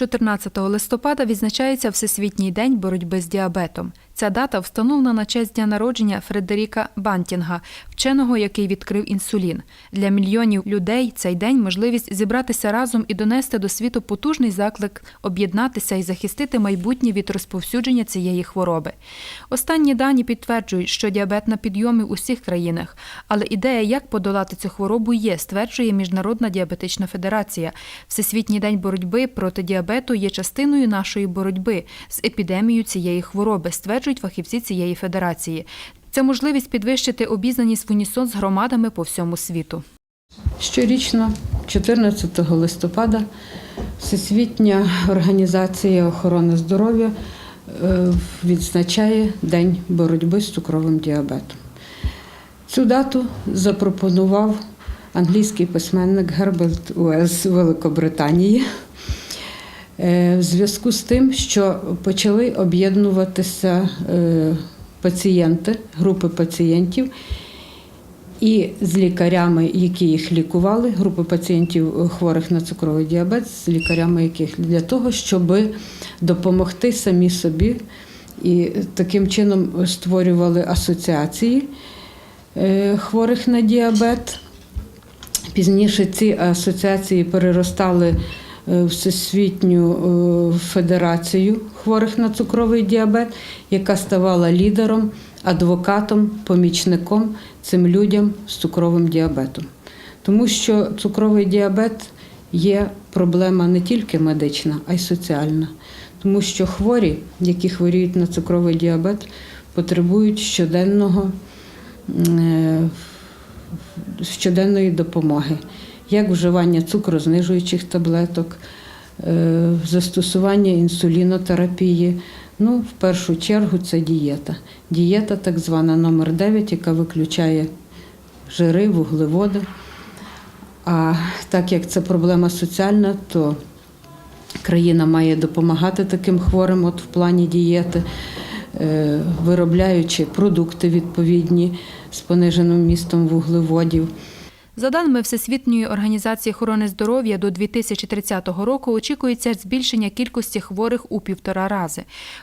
14 листопада відзначається Всесвітній день боротьби з діабетом. Ця дата встановлена на честь дня народження Фредеріка Бантінга, вченого, який відкрив інсулін. Для мільйонів людей цей день можливість зібратися разом і донести до світу потужний заклик об'єднатися і захистити майбутнє від розповсюдження цієї хвороби. Останні дані підтверджують, що діабет на підйомі у всіх країнах, але ідея, як подолати цю хворобу, є, стверджує Міжнародна діабетична федерація. Всесвітній день боротьби проти діабету є частиною нашої боротьби з епідемією цієї хвороби, стверджують фахівці цієї федерації. Це можливість підвищити обізнаність в унісон з громадами по всьому світу. Щорічно, 14 листопада, Всесвітня організація охорони здоров'я е, відзначає День боротьби з цукровим діабетом. Цю дату запропонував англійський письменник Герберт Уелс Великобританії в зв'язку з тим, що почали об'єднуватися е, пацієнти, групи пацієнтів, і з лікарями, які їх лікували, групи пацієнтів е, хворих на цукровий діабет, з лікарями, яких для того, щоб допомогти самі собі. І таким чином створювали асоціації е, хворих на діабет. Пізніше ці асоціації переростали е, Всесвітню е, федерацію хворих на цукровий діабет, яка ставала лідером, адвокатом, помічником цим людям з цукровим діабетом. Тому що цукровий діабет є проблема не тільки медична, а й соціальна. Тому що хворі, які хворіють на цукровий діабет, потребують щоденного е, щоденної допомоги, як вживання цукрознижуючих таблеток, е, застосування інсулінотерапії. Ну, в першу чергу це дієта. Дієта, так звана номер 9, яка виключає жири, вуглеводи. А так як це проблема соціальна, то країна має допомагати таким хворим от в плані дієти, е, виробляючи продукти відповідні з пониженим містом вуглеводів. За даними Всесвітньої організації охорони здоров'я, до 2030 року очікується збільшення кількості хворих у півтора рази.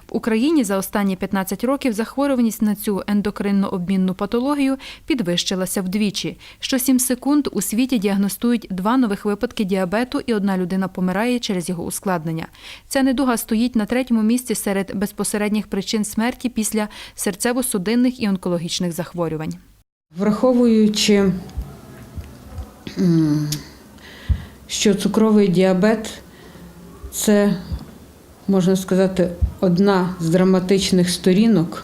В Україні за останні 15 років захворюваність на цю ендокринно-обмінну патологію підвищилася вдвічі. Що 7 секунд у світі діагностують два нових випадки діабету, і одна людина помирає через його ускладнення. Ця недуга стоїть на третьому місці серед безпосередніх причин смерті після серцево-судинних і онкологічних захворювань. Враховуючи, що цукровий діабет це, можна сказати, одна з драматичних сторінок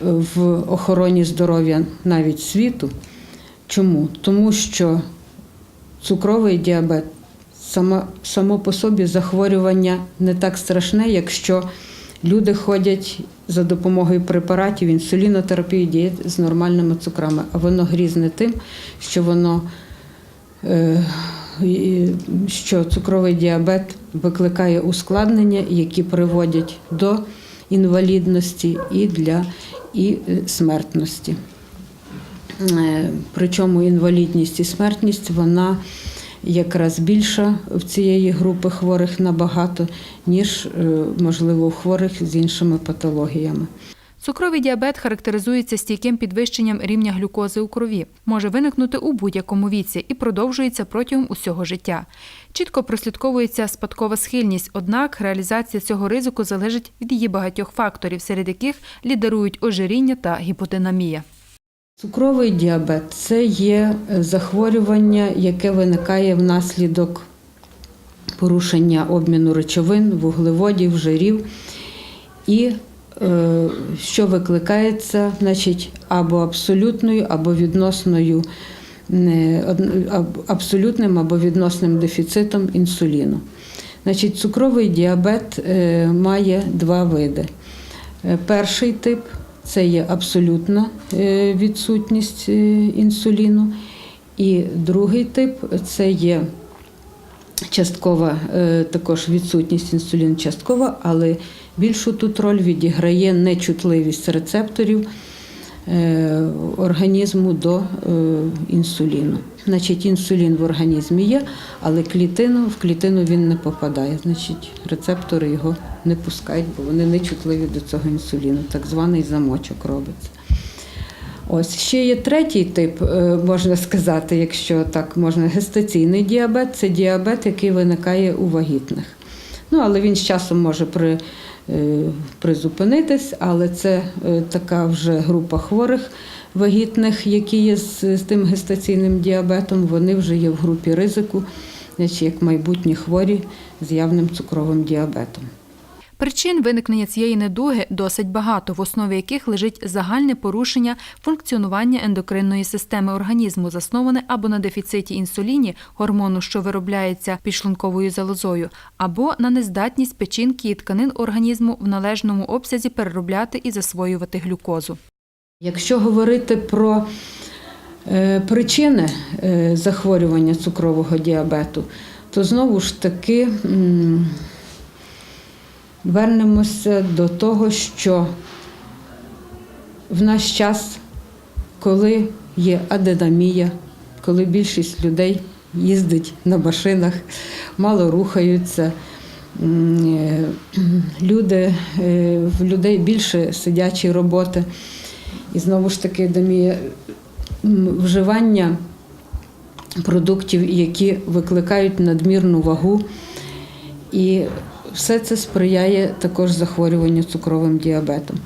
в охороні здоров'я навіть світу. Чому? Тому що цукровий діабет само, само по собі захворювання не так страшне, якщо люди ходять за допомогою препаратів, інсулінотерапії, дієт з нормальними цукрами. А воно грізне тим, що воно е, що цукровий діабет викликає ускладнення, які приводять до інвалідності і для і смертності. Е, Причому інвалідність і смертність вона якраз більша в цієї групи хворих набагато, ніж е, можливо у хворих з іншими патологіями. Цукровий діабет характеризується стійким підвищенням рівня глюкози у крові, може виникнути у будь-якому віці і продовжується протягом усього життя. Чітко прослідковується спадкова схильність, однак реалізація цього ризику залежить від її багатьох факторів, серед яких лідерують ожиріння та гіподинамія. Цукровий діабет це є е, захворювання, яке виникає внаслідок порушення обміну речовин, вуглеводів, жирів, і е, що викликається значить, або абсолютною, або відносною аб- абсолютним або відносним дефіцитом інсуліну. Значить, цукровий діабет е, має два види. Е, Перший тип це є абсолютна е, відсутність е, інсуліну, і другий тип це є часткова е, також відсутність інсуліну часткова, але більшу тут роль відіграє нечутливість рецепторів організму до е, інсуліну. Значить, інсулін в організмі є, але клітину, в клітину він не попадає. Значить, рецептори його не пускають, бо вони не чутливі до цього інсуліну. Так званий замочок робиться. Ось ще є третій тип, е, можна сказати, якщо так можна, гестаційний діабет це діабет, який виникає у вагітних. Ну, але він з часом може при, е, призупинитись, але це е, така вже група хворих вагітних, які є з, з тим гестаційним діабетом, вони вже є в групі ризику, значить, як майбутні хворі з явним цукровим діабетом. Причин виникнення цієї недуги досить багато, в основі яких лежить загальне порушення функціонування ендокринної системи організму, засноване або на дефіциті інсуліні, гормону, що виробляється підшлунковою залозою, або на нездатність печінки і тканин організму в належному обсязі переробляти і засвоювати глюкозу. Якщо говорити про е, причини е, захворювання цукрового діабету, то знову ж таки вернемося до того, що в наш час, коли є аденамія, коли більшість людей їздить на машинах, мало рухаються, е, люди, е, в людей більше сидячої роботи. І знову ж таки, Дамія, вживання продуктів, які викликають надмірну вагу. І все це сприяє також захворюванню цукровим діабетом.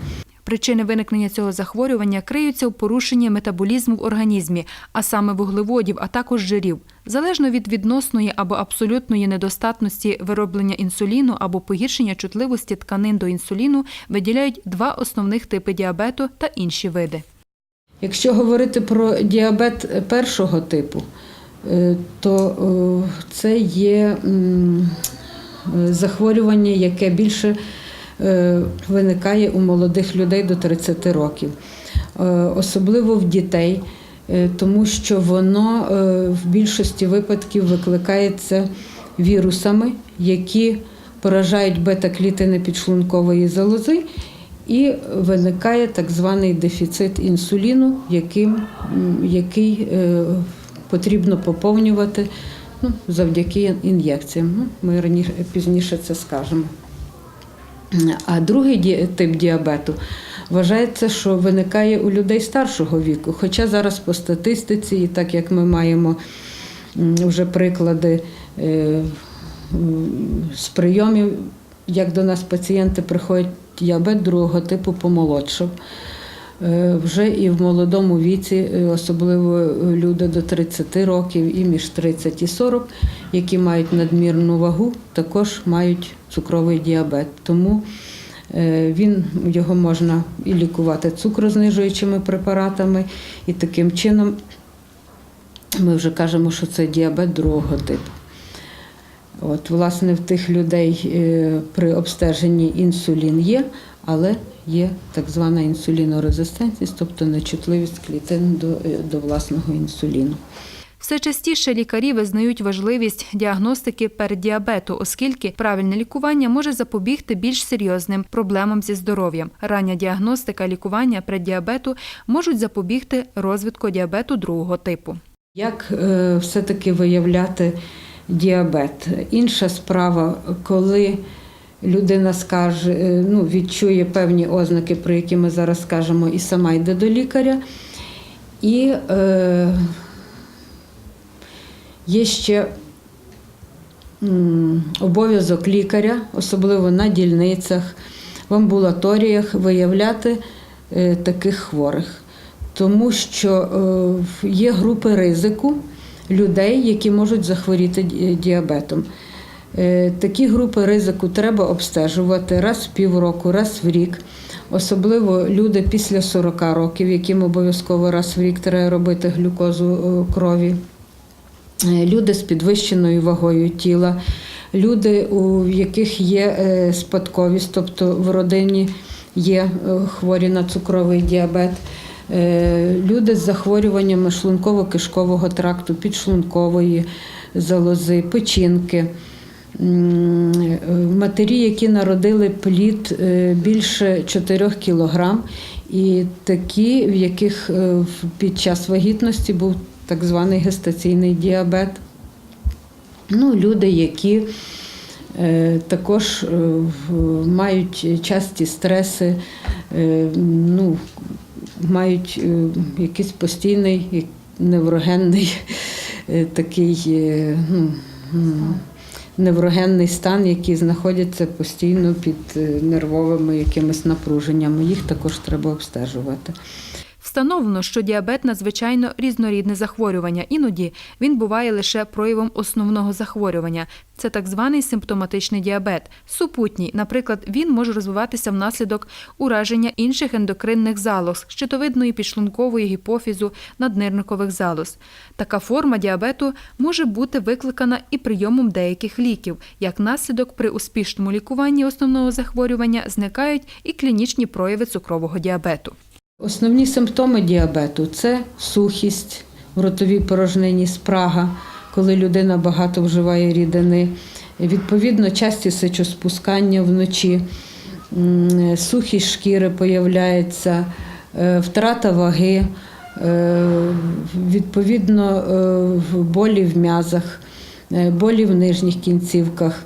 Причини виникнення цього захворювання криються у порушенні метаболізму в організмі, а саме вуглеводів, а також жирів. Залежно від відносної або абсолютної недостатності вироблення інсуліну або погіршення чутливості тканин до інсуліну, виділяють два основних типи діабету та інші види. Якщо говорити про діабет першого типу, е, то е, це є захворювання, яке більше е, виникає у молодих людей до 30 років, Е, особливо в дітей, е, тому що воно е, в більшості випадків викликається вірусами, які поражають бета-клітини підшлункової залози, і виникає так званий дефіцит інсуліну, яким, який е, потрібно поповнювати ну, завдяки ін'єкціям. Ну, ми раніше пізніше це скажемо. А другий тип діабету вважається, що виникає у людей старшого віку. Хоча зараз по статистиці, і так як ми маємо вже приклади е, з прийомів, як до нас пацієнти приходять, діабет другого типу помолодшав. Е, Вже і в молодому віці, е, особливо е, люди до 30 років і між 30 і 40, які мають надмірну вагу, також мають цукровий діабет. Тому він, його можна і лікувати цукрознижуючими препаратами, і таким чином ми вже кажемо, що це діабет другого типу. От, власне, в тих людей е, при обстеженні інсулін є, але є так звана інсулінорезистентність, тобто нечутливість клітин до, е, до власного інсуліну. Все частіше лікарі визнають важливість діагностики переддіабету, оскільки правильне лікування може запобігти більш серйозним проблемам зі здоров'ям. Рання діагностика лікування преддіабету можуть запобігти розвитку діабету другого типу. Як е, все-таки виявляти діабет? Інша справа, коли людина скаже, е, ну, відчує певні ознаки, про які ми зараз скажемо, і сама йде до лікаря. І е, є ще обов'язок лікаря, особливо на дільницях, в амбулаторіях, виявляти е, таких хворих. Тому що е, є групи ризику людей, які можуть захворіти діабетом. Е, Такі групи ризику треба обстежувати раз в півроку, раз в рік. Особливо люди після 40 років, яким обов'язково раз в рік треба робити глюкозу е, крові. Е, Люди з підвищеною вагою тіла, люди, у яких є е, спадковість, тобто в родині є е, хворі на цукровий діабет, е, люди з захворюваннями шлунково-кишкового тракту, підшлункової залози, печінки. Е, Матері, які народили плід е, більше 4 кілограм і такі, в яких е, під час вагітності був так званий гестаційний діабет. Ну, люди, які е, також е, мають часті стреси, е, ну, мають е, якийсь постійний неврогенний е, такий е, ну, неврогенний стан, який знаходяться постійно під нервовими якимись напруженнями. Їх також треба обстежувати. Встановлено, що діабет надзвичайно різнорідне захворювання. Іноді він буває лише проявом основного захворювання. Це так званий симптоматичний діабет. Супутній, наприклад, він може розвиватися внаслідок ураження інших ендокринних залоз, щитовидної, підшлункової, гіпофізу, наднирникових залоз. Така форма діабету може бути викликана і прийомом деяких ліків. Як наслідок, при успішному лікуванні основного захворювання зникають і клінічні прояви цукрового діабету. Основні симптоми діабету це сухість в ротовій порожнині, спрага, коли людина багато вживає рідини, відповідно, часті сечоспускання вночі, сухість шкіри появляється, е, втрата ваги, е, відповідно, е, болі в м'язах, болі в нижніх кінцівках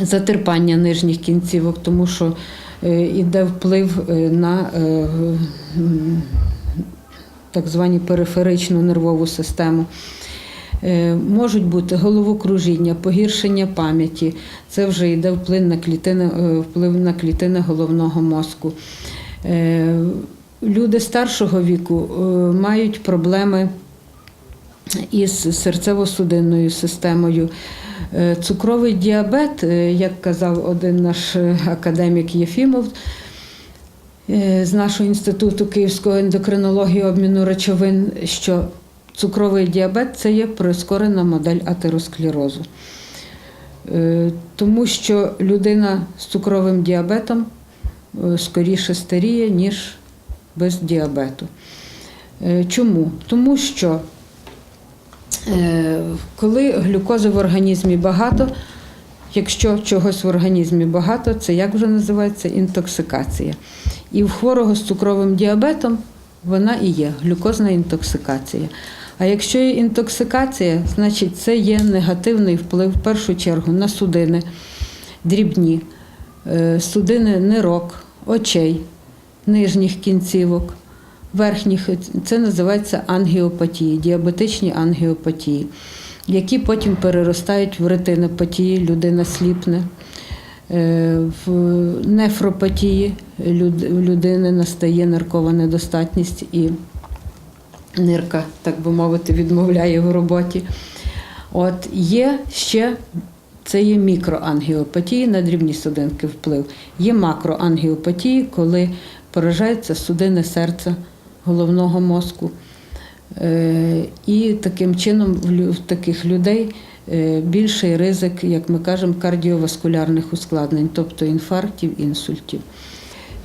затерпання нижніх кінцівок, тому що іде вплив е, на е, так звані периферичну нервову систему. Е, Можуть бути головокружіння, погіршення пам'яті. Це вже йде вплив на клітини, е, вплив на клітини головного мозку. Е, Люди старшого віку е, мають проблеми із серцево-судинною системою. Е, Цукровий діабет, е, як казав один наш академік Єфімов е, з нашого інституту Київської ендокринології обміну речовин, що цукровий діабет це є прискорена модель атеросклерозу. Тому що людина з цукровим діабетом скоріше старіє, ніж без діабету. Чому? Тому що коли глюкози в організмі багато, якщо чогось в організмі багато, це як вже називається інтоксикація. І в хворого з цукровим діабетом вона і є глюкозна інтоксикація. А якщо є інтоксикація, значить це є негативний вплив в першу чергу на судини, дрібні, е, судини нирок, очей, нижніх кінцівок верхніх, це називається ангіопатії, діабетичні ангіопатії, які потім переростають в ретинопатії, людина сліпне. Е, В нефропатії люд- людини настає ниркова недостатність і нирка, так би мовити, відмовляє в роботі. От є ще це є мікроангіопатії на дрібні судинки вплив. Є макроангіопатії, коли поражаються судини серця, головного мозку. Е, І таким чином в таких людей е, більший ризик, як ми кажемо, кардіоваскулярних ускладнень, тобто інфарктів, інсультів.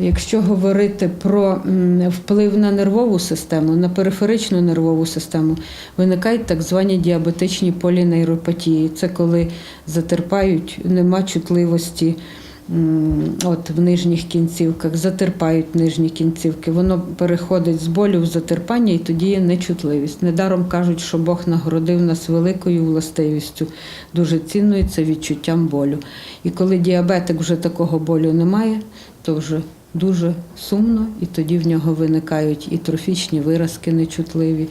Якщо говорити про вплив на нервову систему, на периферичну нервову систему, виникають так звані діабетичні полінейропатії. Це коли затерпають, нема чутливості от, в нижніх кінцівках, затерпають нижні кінцівки. Воно переходить з болю в затерпання і тоді є нечутливість. Недаром кажуть, що Бог нагородив нас великою властивістю, дуже цінною це відчуттям болю. І коли діабетик вже такого болю немає, то вже дуже сумно, і тоді в нього виникають і трофічні виразки нечутливі,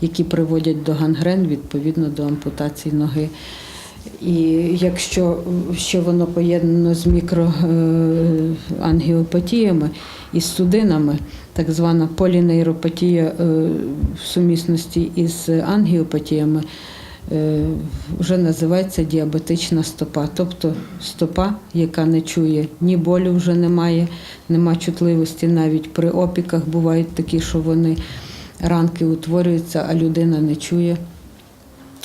які приводять до гангрен, відповідно до ампутації ноги. І якщо ще воно поєднано з мікроангіопатіями і з судинами, так звана полінейропатія е, в сумісності із ангіопатіями, е, вже називається діабетична стопа, тобто стопа, яка не чує ні болю вже немає, нема чутливості. Навіть при опіках бувають такі, що вони ранки утворюються, а людина не чує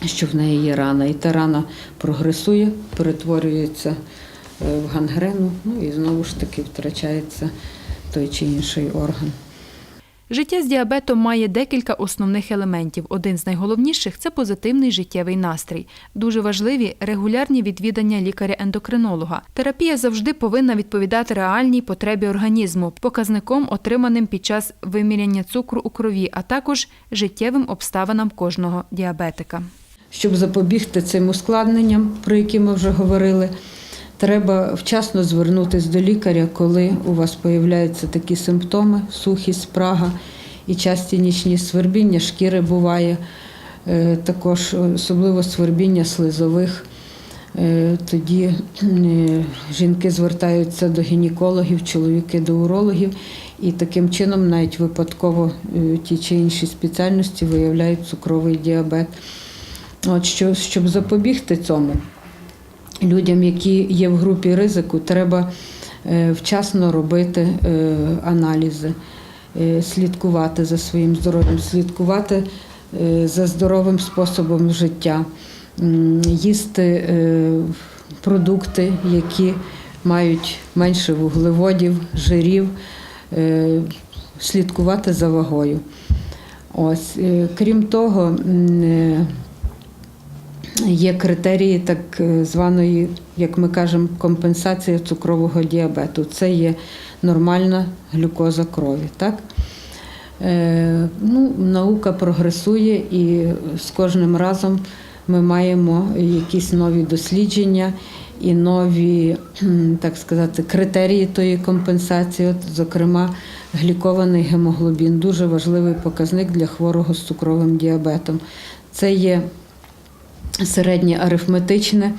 що в неї є рана. І та рана прогресує, перетворюється е, в гангрену, ну і знову ж таки втрачається той чи інший орган. Життя з діабетом має декілька основних елементів. Один з найголовніших це позитивний життєвий настрій. Дуже важливі регулярні відвідання лікаря-ендокринолога. Терапія завжди повинна відповідати реальній потребі організму, показником, отриманим під час виміряння цукру у крові, а також життєвим обставинам кожного діабетика. Щоб запобігти цим ускладненням, про які ми вже говорили, треба вчасно звернутися до лікаря, коли у вас появляються такі симптоми: сухість, спрага і часті нічні свербіння, шкіри буває, е, також особливо свербіння слизових. Е, Тоді е, жінки звертаються до гінекологів, чоловіки до урологів, і таким чином навіть випадково е, ті чи інші спеціальності виявляють цукровий діабет. От що, щоб запобігти цьому, людям, які є в групі ризику, треба е, вчасно робити е, аналізи, е, слідкувати за своїм здоров'ям, слідкувати за здоровим способом життя, їсти продукти, які мають менше вуглеводів, жирів, слідкувати за вагою. Ось, крім того, Є критерії так е, званої, як ми кажемо, компенсація цукрового діабету. Це є нормальна глюкоза крові. Так? Е, ну, наука прогресує і з кожним разом ми маємо якісь нові дослідження і нові, так сказати, критерії тої компенсації. От, зокрема, глікований гемоглобін дуже важливий показник для хворого з цукровим діабетом. Це є середнє арифметичне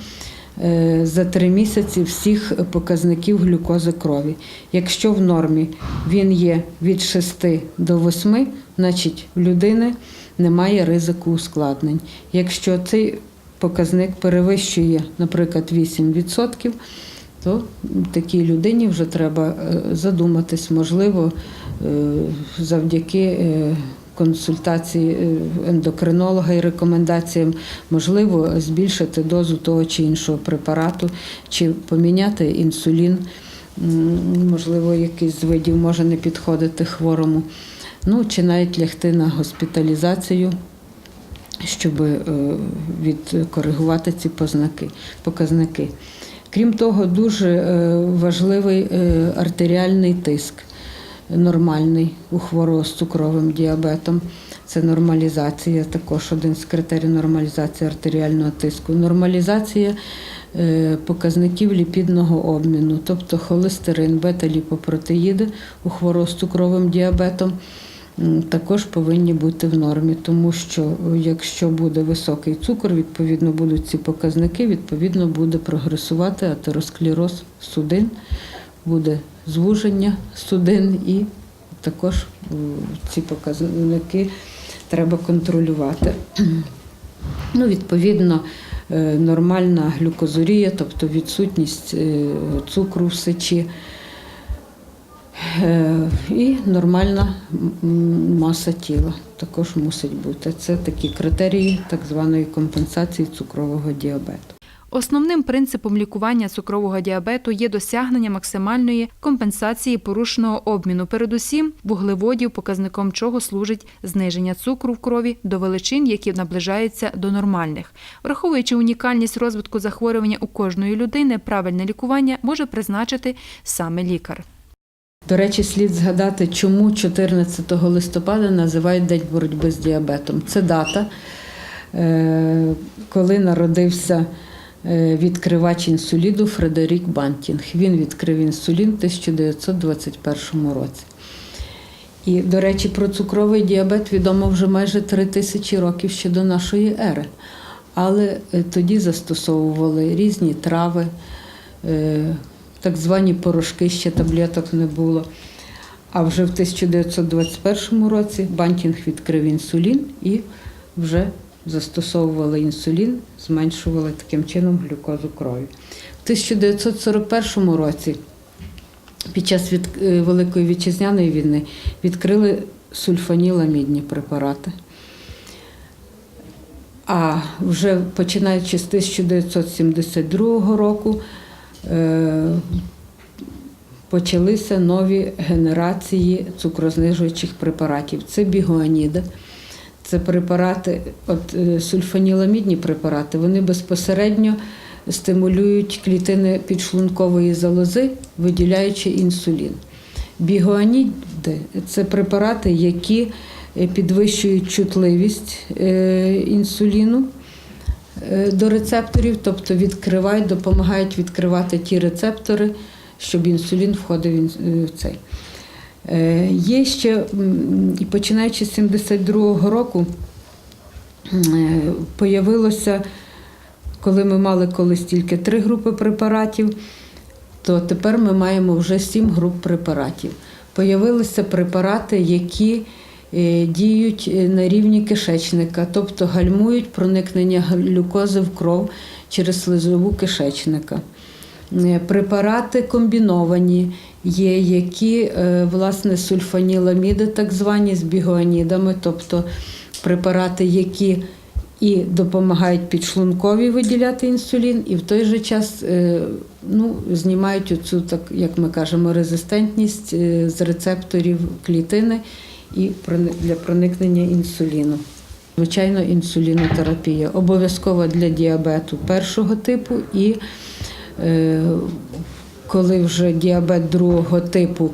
е, за три місяці всіх показників глюкози крові. Якщо в нормі він є від 6 до 8, значить в людини немає ризику ускладнень. Якщо цей показник перевищує, наприклад, 8%, то такій людині вже треба е, задуматись, можливо, е, завдяки консультації е, ендокринолога і рекомендаціям, можливо, збільшити дозу того чи іншого препарату, чи поміняти інсулін, можливо, якийсь з видів може не підходити хворому, ну чи навіть лягти на госпіталізацію щоб е, відкоригувати ці показники. Крім того, дуже е, важливий артеріальний тиск нормальний у хворого з цукровим діабетом. Це нормалізація, також один з критерій нормалізації артеріального тиску. Нормалізація е, показників ліпідного обміну, тобто холестерин, бета-ліпопротеїди у хворого з цукровим діабетом також повинні бути в нормі, тому що е, якщо буде високий цукор, відповідно будуть ці показники, відповідно буде прогресувати атеросклероз судин, буде звуження судин і також ці показники треба контролювати. Ну, відповідно, е, нормальна глюкозурія, тобто відсутність е, цукру в сечі. Е, І нормальна маса тіла також мусить бути. Це такі критерії так званої компенсації цукрового діабету. Основним принципом лікування цукрового діабету є досягнення максимальної компенсації порушеного обміну, передусім вуглеводів, показником чого служить зниження цукру в крові до величин, які наближаються до нормальних. Враховуючи унікальність розвитку захворювання у кожної людини, правильне лікування може призначити саме лікар. До речі, слід згадати, чому 14 листопада називають День боротьби з діабетом. Це дата, е, коли народився відкривач інсуліду Фредерік Бантінг. Він відкрив інсулін в 1921 році. І, до речі, про цукровий діабет відомо вже майже три тисячі років ще до нашої ери. Але е, тоді застосовували різні трави, е, так звані порошки, ще таблеток не було. А вже в 1921 році Бантінг відкрив інсулін і вже застосовували інсулін, зменшували таким чином глюкозу крові. В 1941 році під час від, е, Великої вітчизняної війни відкрили сульфаніламідні препарати. А вже починаючи з 1972 року е, почалися нові генерації цукрознижуючих препаратів. Це бігуаніда, це препарати, от е, сульфаніламідні препарати, вони безпосередньо стимулюють клітини підшлункової залози, виділяючи інсулін. Бігуаніди це препарати, які е, підвищують чутливість е, інсуліну до рецепторів, тобто відкривають, допомагають відкривати ті рецептори, щоб інсулін входив в цей. Е, Є ще, починаючи з 72-го року, е, появилося, коли ми мали колись тільки три групи препаратів, то тепер ми маємо вже сім груп препаратів. Появилися препарати, які е, діють на рівні кишечника, тобто гальмують проникнення глюкози в кров через слизову кишечника. Е, Препарати комбіновані є, які е, власне сульфаніламіди, так звані з бігуанідами, тобто препарати, які і допомагають підшлункові виділяти інсулін, і в той же час е, ну, знімають оцю, так як ми кажемо, резистентність з рецепторів клітини і для проникнення інсуліну. Звичайно, інсулінотерапія обов'язкова для діабету першого типу і коли вже діабет другого типу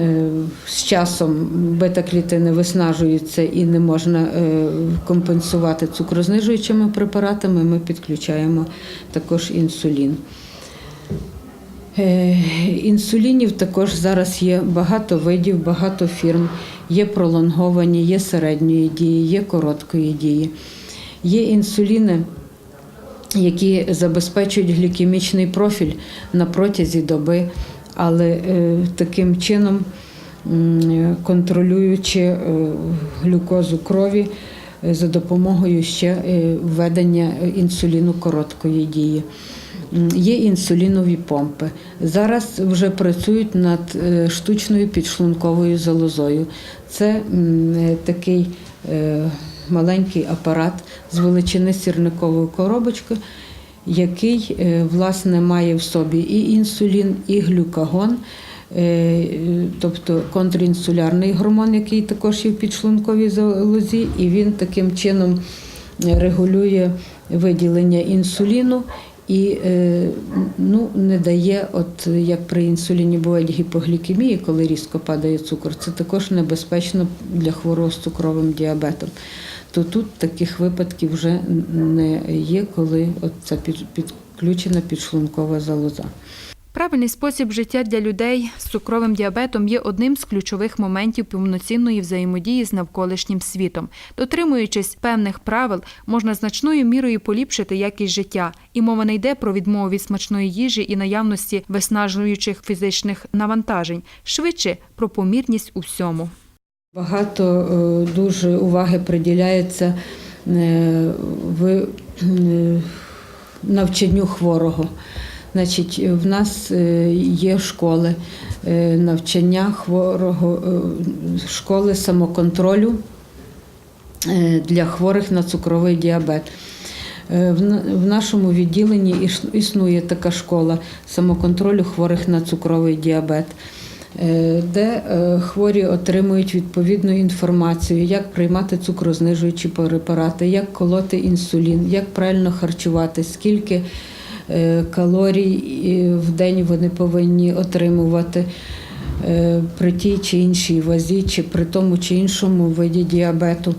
е, з часом бета-клітини виснажуються і не можна е, компенсувати цукрознижуючими препаратами, ми підключаємо також інсулін. Е, Інсулінів також зараз є багато видів, багато фірм. Є пролонговані, є середньої дії, є короткої дії. Є інсуліни, які забезпечують глікемічний профіль на протязі доби, але е, таким чином, контролюючи е, глюкозу крові е, за допомогою ще введення інсуліну короткої дії. Є інсулінові помпи. Зараз вже працюють над штучною підшлунковою залозою. Це такий маленький апарат з величини сірникової коробочки, який е, власне має в собі і інсулін, і глюкагон. е, Тобто контрінсулярний гормон, який також є в підшлунковій залозі, і він таким чином регулює виділення інсуліну і е, ну, не дає, от як при інсуліні бувають гіпоглікемії, коли різко падає цукор, це також небезпечно для хворого з цукровим діабетом. То тут таких випадків вже не є, коли от ця підключена підшлункова залоза. Правильний спосіб життя для людей з цукровим діабетом є одним з ключових моментів повноцінної взаємодії з навколишнім світом. Дотримуючись певних правил, можна значною мірою поліпшити якість життя, і мова не йде про відмову від смачної їжі і наявності виснажуючих фізичних навантажень, швидше про помірність у всьому. Багато е, дуже уваги приділяється е, в е, навчанню хворого. Значить, в нас е, є школи е, навчання хворого, е, школи самоконтролю е, для хворих на цукровий діабет. Е, В нашому відділенні існує така школа самоконтролю хворих на цукровий діабет, е, де е, хворі отримують відповідну інформацію, як приймати цукрознижуючі препарати, як колоти інсулін, як правильно харчувати, скільки е, калорій е, в день вони повинні отримувати е, при тій чи іншій вазі, чи при тому чи іншому виді діабету.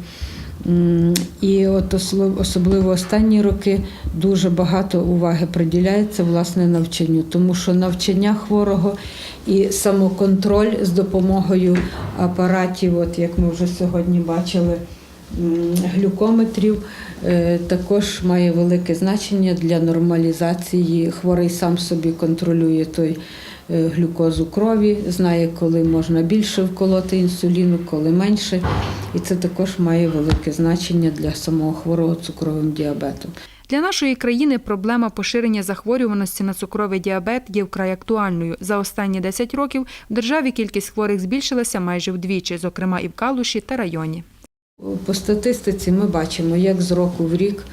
І от особливо останні роки дуже багато уваги приділяється власне навчанню, тому що навчання хворого і самоконтроль з допомогою апаратів, от як ми вже сьогодні бачили, глюкометрів, е, також має велике значення для нормалізації. Хворий сам собі контролює той е, глюкозу крові, знає, коли можна більше вколоти інсуліну, коли менше. І це також має велике значення для самого хворого цукровим діабетом. Для нашої країни проблема поширення захворюваності на цукровий діабет є вкрай актуальною. За останні 10 років в державі кількість хворих збільшилася майже вдвічі, зокрема і в Калуші та районі. По статистиці ми бачимо, як з року в рік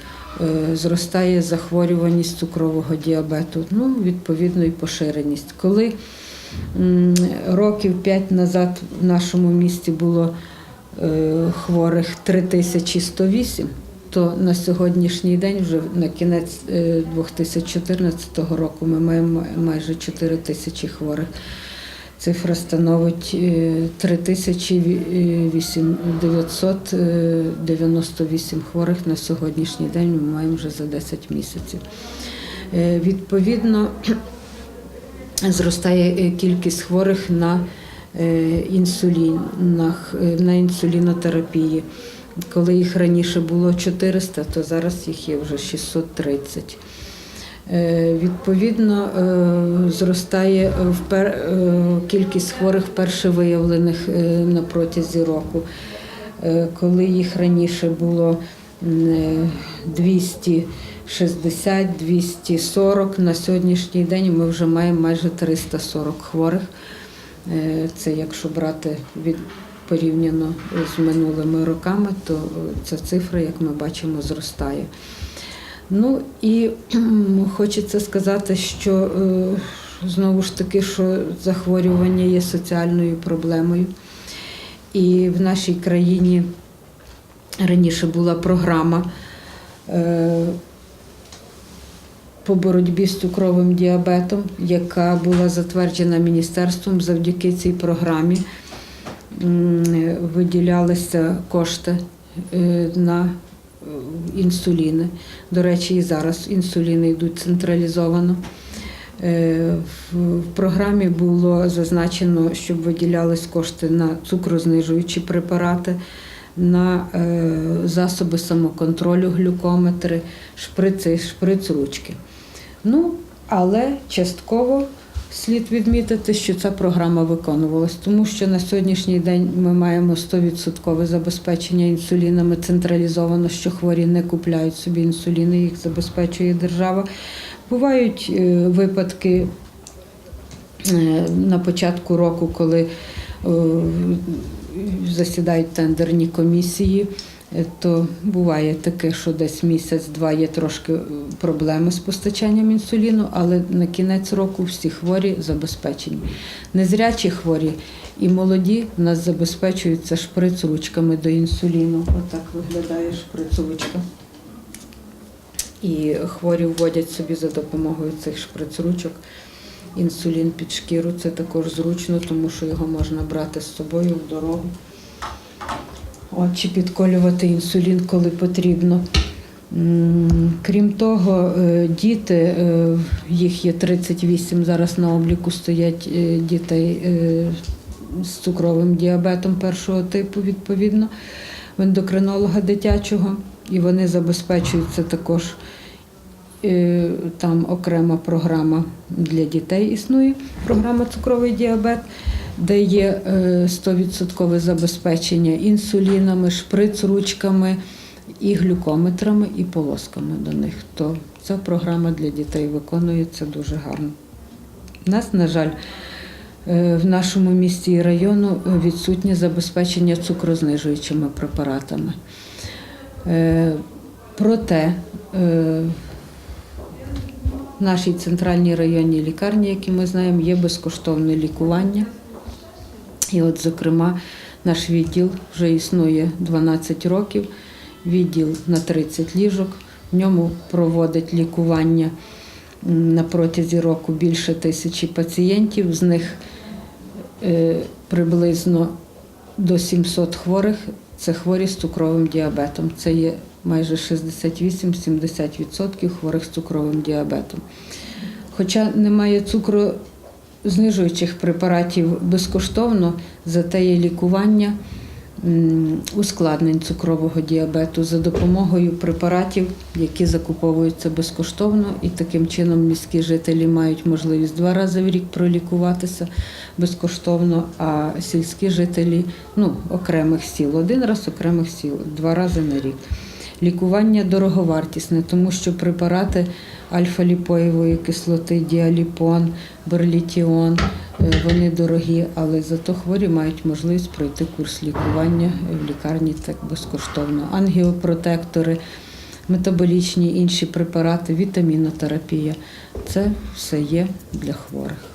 е, зростає захворюваність цукрового діабету, ну, відповідно, і поширеність. Коли Років п'ять назад в нашому місті було е, хворих 3108, то на сьогоднішній день, вже на кінець е, 2014 року, ми маємо майже 4 тисячі хворих. Цифра становить е, 3998 хворих на сьогоднішній день. Ми маємо вже за 10 місяців. Е, Відповідно, зростає е, кількість хворих на е, інсулінах, е, на інсулінотерапії. Коли їх раніше було 400, то зараз їх є вже 630. Е, Відповідно, е, зростає е, кількість хворих вперше виявлених на протязі року. Коли їх раніше було е, 260, 240, на сьогоднішній день ми вже маємо майже 340 хворих. Це якщо брати від порівняно з минулими роками, то ця цифра, як ми бачимо, зростає. Ну і хочеться сказати, що е, знову ж таки, що захворювання є соціальною проблемою. І в нашій країні раніше була програма е, по боротьбі з цукровим діабетом, яка була затверджена міністерством завдяки цій програмі. Виділялися кошти е, на інсуліни. До речі, і зараз інсуліни йдуть централізовано. Е, В програмі було зазначено, щоб виділялись кошти на цукрознижуючі препарати, на е, засоби самоконтролю, глюкометри, шприци, шприц-ручки. Ну, але частково слід відмітити, що ця програма виконувалась, тому що на сьогоднішній день ми маємо 100% забезпечення інсулінами централізовано, що хворі не купляють собі інсуліни, їх забезпечує держава. Бувають е, випадки е, на початку року, коли е, засідають тендерні комісії, то буває таке, що десь місяць-два є трошки е, проблеми з постачанням інсуліну, але на кінець року всі хворі забезпечені. Незрячі хворі і молоді в нас забезпечуються шприц-ручками до інсуліну. Отак виглядає шприц-ручка. І хворі вводять собі за допомогою цих шприц-ручок інсулін під шкіру. Це також зручно, тому що його можна брати з собою в дорогу. От, чи підколювати інсулін, коли потрібно. Крім того, е, діти, е, їх є 38 зараз на обліку стоять е, дітей з цукровим діабетом першого типу, відповідно, в ендокринолога дитячого, і вони забезпечуються також. Там окрема програма для дітей існує, програма цукровий діабет, де є е, 100% забезпечення інсулінами, шприц-ручками і глюкометрами, і полосками до них. То ця програма для дітей виконується дуже гарно. У нас, на жаль, е, в нашому місті і району відсутнє забезпечення цукрознижуючими препаратами. Е, Проте е, в нашій центральній районній лікарні, які ми знаємо, є безкоштовне лікування. І от, зокрема, наш відділ вже існує 12 років, відділ на 30 ліжок. В ньому проводить лікування на протязі року більше тисячі пацієнтів. З них е, приблизно до 700 хворих це хворі з цукровим діабетом. Це є майже 68-70% хворих з цукровим діабетом. Хоча немає цукрознижуючих препаратів безкоштовно, зате є лікування ускладнень цукрового діабету за допомогою препаратів, які закуповуються безкоштовно, і таким чином міські жителі мають можливість два рази в рік пролікуватися безкоштовно, а сільські жителі ну, окремих сіл, один раз окремих сіл, два рази на рік. Лікування дороговартісне, тому що препарати альфа-ліпоєвої кислоти, діаліпон, берлітіон, е, вони дорогі, але зато хворі мають можливість пройти курс лікування в лікарні так безкоштовно. Ангіопротектори, метаболічні інші препарати, вітамінотерапія це все є для хворих.